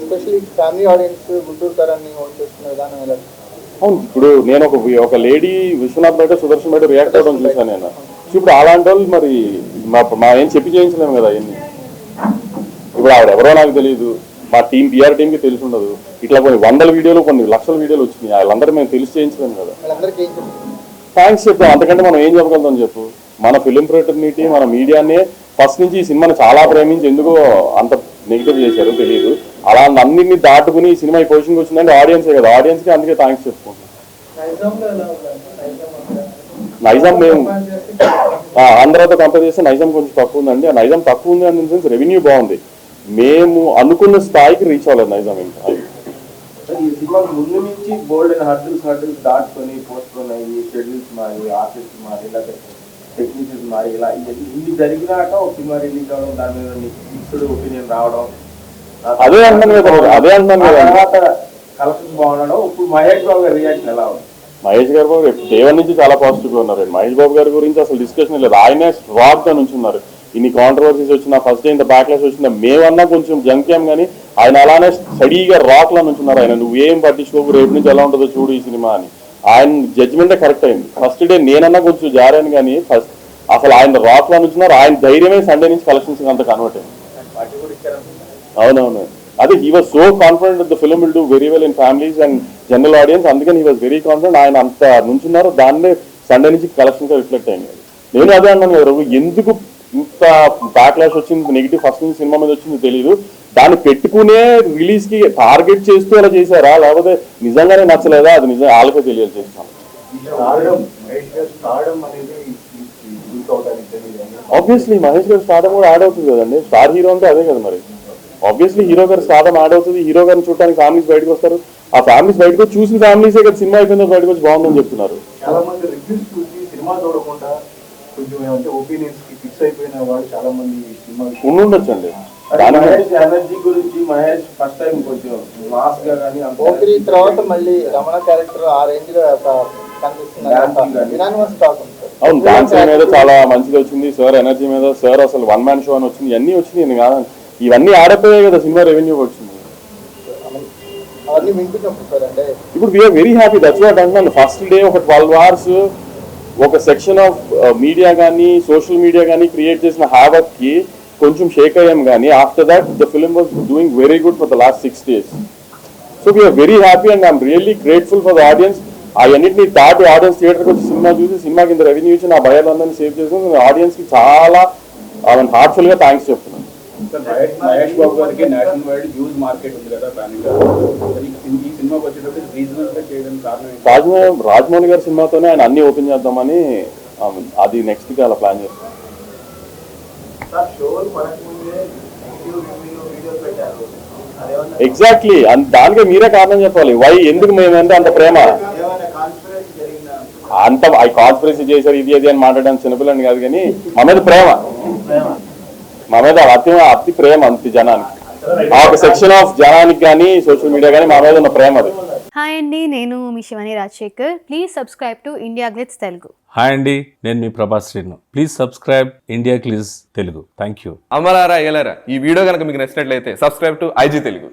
Especially family audience Guntur తరాన్ని hold చేస్తున్న విధానం ఎలా అవును ఇప్పుడు నేను ఒక ఒక లేడీ విశ్వనాథ్ బయట సుదర్శన్ బయట రియాక్ట్ అవ్వడం చూసాను నేను. ఇప్పుడు అలాంటి వాళ్ళు మరి మా మా ఏం చెప్పి చేయించలేము కదా అవన్నీ. ఇప్పుడు ఆవిడ ఎవరో నాకు తెలియదు మా టీం పిఆర్ టీంకి తెలిసి ఉండదు. ఇట్లా కొన్ని వందల వీడియోలు కొన్ని లక్షల వీడియోలు వచ్చినాయి. వాళ్ళందరూ మేము తెలిసి చేయించలేము కదా. థ్యాంక్స్ చెప్తాం అంతకంటే మనం ఏం చెప్పగలుగుతాం చెప్పు? మన ఫిలిం ఫ్రెటర్నిటీ మన మీడియానే ఫస్ట్ నుంచి ఈ సినిమాని చాలా ప్రేమించి ఎందుకో అంత నెగిటివ్ చేశారు తెలియదు అలా అన్నింటిని దాటుకుని ఈ సినిమా ఈ పొజిషన్కి వచ్చిందంటే ఆడియన్సే కదా. ఆడియన్స్కి అందుకే థ్యాంక్స్ చెప్పుకుంటున్నాం. నైజాం మేము ఆ, ఆంధ్రాతో కంపేర్ చేస్తే నైజాం కొంచెం తక్కువ ఉందండి. ఆ నైజాం తక్కువ ఉంది అని సెన్స్ రెవెన్యూ బాగుంది. మేము అనుకున్న స్థాయికి రీచ్ అవ్వలేదు నైజాం ఇంకా. ఈ సినిమా ముందు నుంచి బోల్డ్ హర్డిల్స్ హర్డిల్స్ దాటుకొని పోస్ట్ అయ్యి షెడ్యూల్స్ మారి ఆర్టిస్ట్ మారి టెక్నీషియన్స్ మరి ఇలా ఇన్ని జరిగినాక ఒక సినిమా రిలీజ్ అవడం దాని మీద మిక్స్డ్ ఒపీనియన్ రావడం అదే అంటున్నాను అదే తర్వాత కలెక్షన్ బాగుండడం ఇప్పుడు మహేష్ బాబు గారి రియాక్షన్ ఎలా ఉంది మహేష్ గారు బాబు దేవన్ నుంచి చాలా పాజిటివ్గా ఉన్నారు. మహేష్ బాబు గారి గురించి అసలు డిస్కషన్ లేదు. ఆయనే స్ట్రాక్గా నుంచున్నారు. ఇన్ని కాంట్రవర్సీస్ వచ్చినా ఫస్ట్ డే ఇంత బ్యాక్లాస్ వచ్చినా మేమన్నా కొంచెం జంక్యాం కానీ ఆయన అలానే స్టడీగా రాక్ లా నుంచున్నారు. ఆయన నువ్వేం పట్టించుకోకు రేపు నుంచి ఎలా ఉంటుందో చూడు ఈ సినిమా అని. ఆయన జడ్జిమెంటే కరెక్ట్ అయింది. ఫస్ట్ డే నేనన్నా కొంచెం జారాను కానీ ఫస్ట్ అసలు ఆయన రాక్ లా నుంచున్నారు ఆయన ధైర్యమే సండే నుంచి కలెక్షన్స్ అంత కన్వర్ట్ అయింది. అవునవును. అదే he was so confident the film will do very well in families and general audience అందుకని హీ వాజ్ వెరీ కాన్ఫిడెంట్ ఆయన అంత నుంచున్నారు దాన్నే సండే నుంచి కలెక్షన్ రిఫ్లెక్ట్ అయింది నేను అదే అన్నాను కదా ఎందుకు ఇంత బ్యాక్లాష్ వచ్చింది నెగిటివ్ ఫస్ట్ నుంచి సినిమా మీద వచ్చింది తెలియదు దాన్ని పెట్టుకునే రిలీజ్కి టార్గెట్ చేస్తూ అలా చేశారా? లేకపోతే నిజంగానే నచ్చలేదా? అది నిజం వాళ్ళకే తెలియాలి చేస్తాను తెలియదు. ఆబ్వియస్లీ మహేష్ గారు స్టార్డమ్ కూడా యాడ్ అవుతుంది కదండి. స్టార్ హీరో అంటే అదే కదా మరి. ఆబ్వియస్లీ హీరో గారు స్టార్డమ్ యాడ్ అవుతుంది. హీరో గారిని చూడడానికి ఫ్యామిలీస్ బయటకు వస్తారు. ఆ ఫ్యామిలీస్ బయటకు వచ్చి చూసిన ఫ్యామిలీసే కదా సినిమా అయిపోయిందో బయటకు వచ్చి బాగుందని చెప్తున్నారు. చాలా మంది రివ్యూస్ చూసి సినిమా చూడకుండా కొంచెం ఏమంటే ఒపీనియన్స్కి ఫిక్స్ అయిపోయిన వాళ్ళు చాలా మంది సినిమా దాని మహేష్ ఎనర్జీ గురించి మహేష్ ఫస్ట్ టైం కొంచెం మాస్గా కానీ అంత పోకిరి తర్వాత మళ్ళీ రమణ క్యారెక్టర్ ఆ రేంజ్లో. అవును డాన్సింగ్ మీద చాలా మంచిగా వచ్చింది. సార్ ఎనర్జీ మీద సార్ అసలు వన్ మ్యాన్ షో అని వచ్చింది. ఇవన్నీ వచ్చింది కాదు ఇవన్నీ ఆడపోయాయి కదా సినిమా రెవెన్యూ వచ్చింది. ఇప్పుడు we are very happy that's what అంటున్నాను ఫస్ట్ డే ఒక ట్వెల్వ్ అవర్స్ ఒక సెక్షన్ ఆఫ్ మీడియా కానీ సోషల్ మీడియా కానీ క్రియేట్ చేసిన హ్యావక్కి కొంచెం షేక్ అయ్యాం కానీ after that the film was doing very good for the last six days so we are very happy and I'm really grateful for the audience అవన్నింటిని దాటి audience థియేటర్కి వచ్చి సినిమా చూసి సినిమా కింద రెవెన్యూ ఇచ్చి నా భయాలందరినీ సేవ్ చేసుకుని ఆడియన్స్కి చాలా హార్ట్ఫుల్గా థ్యాంక్స్ చెప్తున్నాను మహేష్ బాబు గారికి నేషనల్ వైడ్ హ్యూజ్ మార్కెట్ ఉంది కదా ఈ- సినిమాకి వచ్చేటప్పుడు రీజనల్గా చేయడానికి కారణం రాజమౌళి రాజమౌళి గారి సినిమాతోనే ఆయన అన్ని ఓపెన్ చేద్దామని అది నెక్స్ట్కి అలా ప్లాన్ చేస్తాం. ఎగ్జాక్ట్లీ దానికే మీరే కారణం చెప్పాలి. వై ఎందుకు మేమంటే అంత ప్రేమ? అంత ఐ కాన్స్పిరసీ చేశారు ఇది అది అని మాట్లాడడానికి చిన్నపిల్లని కాదు కానీ మా మీద ప్రేమ. మా మీద అతి అతి ప్రేమ అంత జనానికి. ఆ ఒక సెక్షన్ ఆఫ్ జనానికి కానీ సోషల్ మీడియా కానీ మా మీద ఉన్న ప్రేమ అది. హాయ్ అండి నేను మీ Shivani Rajasekhar. Please subscribe to India glitz Telugu hi అండి నేను మీ Prabhas Srinu. Please subscribe India glitz Telugu thank you అమలారా ఎలారా ఈ వీడియో కనుక మీకు నచ్చినట్లయితే సబ్స్క్రైబ్ టు ఐజీ తెలుగు